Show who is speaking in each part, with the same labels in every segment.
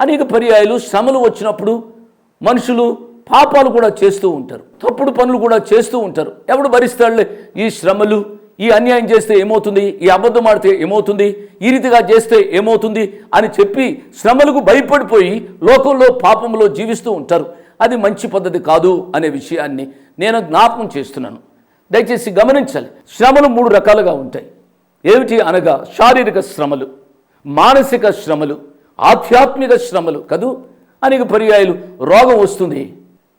Speaker 1: అనేక పర్యాయాలు శ్రమలు వచ్చినప్పుడు మనుషులు పాపాలు కూడా చేస్తూ ఉంటారు. తప్పుడు పనులు కూడా చేస్తూ ఉంటారు. ఎవడు భరిస్తాడులే? ఈ శ్రమలు ఈ అన్యాయం చేస్తే ఏమవుతుంది? ఈ అబద్ధం ఆడితే ఏమవుతుంది? ఈ రీతిగా చేస్తే ఏమవుతుంది? అని చెప్పి శ్రమలకు భయపడిపోయి లోకంలో పాపంలో జీవిస్తూ ఉంటారు. అది మంచి పద్ధతి కాదు అనే విషయాన్ని నేను జ్ఞాపకం చేస్తున్నాను. దయచేసి గమనించాలి. శ్రమలు మూడు రకాలుగా ఉంటాయి. ఏమిటి అనగా శారీరక శ్రమలు మానసిక శ్రమలు ఆధ్యాత్మిక శ్రమలు కదూ? అనేక పర్యాయాలు రోగం వస్తుంది.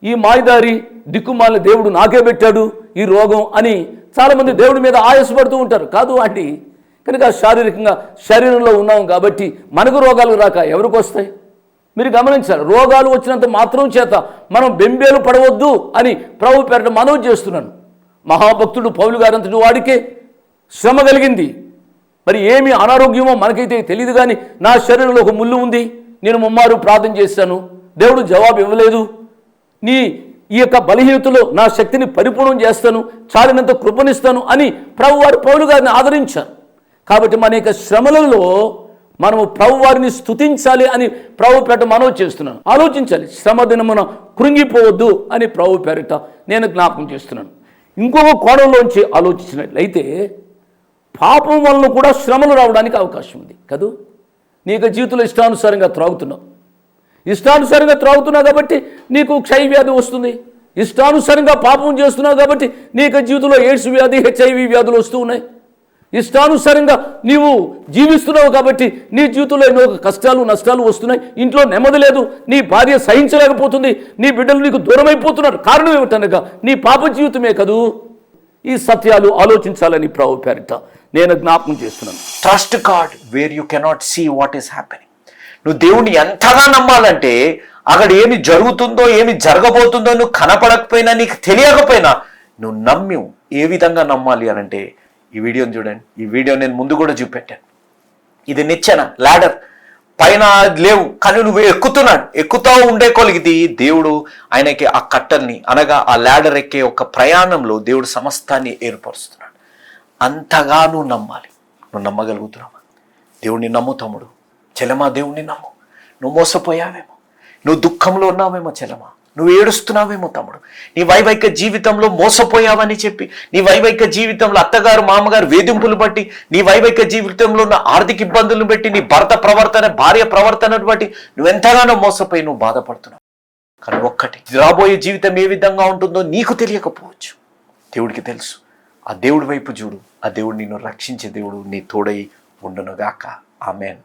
Speaker 1: ఈ మాయదారి దిక్కుమాల దేవుడు నాకే పెట్టాడు ఈ రోగం అని చాలామంది దేవుడి మీద ఆయాసపడుతూ ఉంటారు. కాదు వాటి కనుక శారీరకంగా శరీరంలో ఉన్నాం కాబట్టి మనకు రోగాలు రాక ఎవరికి వస్తాయి? మీరు గమనించాలి రోగాలు వచ్చినంత మాత్రం చేత మనం బెంబేలు పడవద్దు అని ప్రభు పేరట మనవి చేస్తున్నాను. మహాభక్తుడు పౌలు గారంతటి వాడికే శ్రమ కలిగింది. మరి ఏమి అనారోగ్యమో మనకైతే తెలియదు కానీ నా శరీరంలో ఒక ముళ్ళు ఉంది. నేను ముమ్మారు ప్రార్థన చేశాను. దేవుడు జవాబు ఇవ్వలేదు. నీ ఈ యొక్క బలహీనతలో నా శక్తిని పరిపూర్ణం చేస్తాను. చాలినంత కృపనిస్తాను అని ప్రభువారు పౌలు గారిని ఆదరించారు. కాబట్టి మన యొక్క శ్రమలలో మనము ప్రభువారిని స్తుతించాలి అని ప్రభు పేట మనవి చేస్తున్నాను. ఆలోచించాలి. శ్రమ దినమున కృంగిపోవద్దు అని ప్రభు పేరిట నేను జ్ఞాపకం చేస్తున్నాను. ఇంకొక కోణంలోంచి ఆలోచించినట్లయితే పాపం వలన కూడా శ్రమలు రావడానికి అవకాశం ఉంది. కదూ? నీకు జీవితంలో ఇష్టానుసారంగా త్రాగుతున్నావు. ఇష్టానుసారంగా త్రాగుతున్నావు కాబట్టి నీకు క్షయ వ్యాధి వస్తుంది. ఇష్టానుసారంగా పాపం చేస్తున్నావు కాబట్టి నీకు జీవితంలో ఎయిడ్స్ వ్యాధి హెచ్ఐవి వ్యాధులు వస్తూ ఉన్నాయి. ఇష్టానుసారంగా నీవు జీవిస్తున్నావు కాబట్టి నీ జీవితంలో ఎన్నో కష్టాలు నష్టాలు వస్తున్నాయి. ఇంట్లో నెమ్మది లేదు. నీ భార్య సహించలేకపోతుంది. నీ బిడ్డలు నీకు దూరమైపోతున్నారు. కారణం ఏమిటనగా నీ పాప జీవితమే కదూ? ఈ సత్యాలు ఆలోచించాలని ప్రావు పేరిట నేను జ్ఞాపకం చేస్తున్నాను.
Speaker 2: Trust God where you cannot see what is happening నువ్వు దేవుణ్ణి ఎంతగా నమ్మాలంటే అక్కడ ఏమి జరుగుతుందో ఏమి జరగబోతుందో నువ్వు కనపడకపోయినా నీకు తెలియకపోయినా నువ్వు నమ్మి ఏ విధంగా నమ్మాలి అని అంటే ఈ వీడియోని చూడండి. ఈ వీడియో నేను ముందు కూడా చూపెట్టాను. ఇది నిచ్చెన లాడర్ పైన లేవు కానీ నువ్వు ఎక్కుతున్నాడు ఎక్కుతా ఉండే కొలిగిది దేవుడు ఆయనకి ఆ కట్టల్ని అనగా ఆ లాడర్ ఎక్కే ఒక ప్రయాణంలో దేవుడు సమస్తాన్ని ఏర్పరుస్తున్నాడు. అంతగా నువ్వు నమ్మాలి. నువ్వు నమ్మగలుగుతున్నావా? దేవుణ్ణి నమ్ము తమ్ముడు. చెలమా దేవుణ్ణి నమ్ము. నువ్వు మోసపోయావేమో. నువ్వు దుఃఖంలో ఉన్నావేమో చెలమా నువ్వు ఏడుస్తున్నావేమో తమ్ముడు. నీ వైవైక జీవితంలో మోసపోయావని చెప్పి నీ వైవైక జీవితంలో అత్తగారు మామగారు వేధింపులు బట్టి నీ వైవైక జీవితంలో ఉన్న ఆర్థిక ఇబ్బందులను బట్టి నీ భర్త ప్రవర్తన భార్య ప్రవర్తనను బట్టి నువ్వెంతగానో మోసపోయి నువ్వు బాధపడుతున్నావు. కానీ ఒక్కటి రాబోయే జీవితం ఏ విధంగా ఉంటుందో నీకు తెలియకపోవచ్చు. దేవుడికి తెలుసు. ఆ దేవుడి వైపు చూడు. ఆ దేవుడు నిన్ను రక్షించే దేవుడు నీ తోడై ఉండునుగాక. ఆమెన్.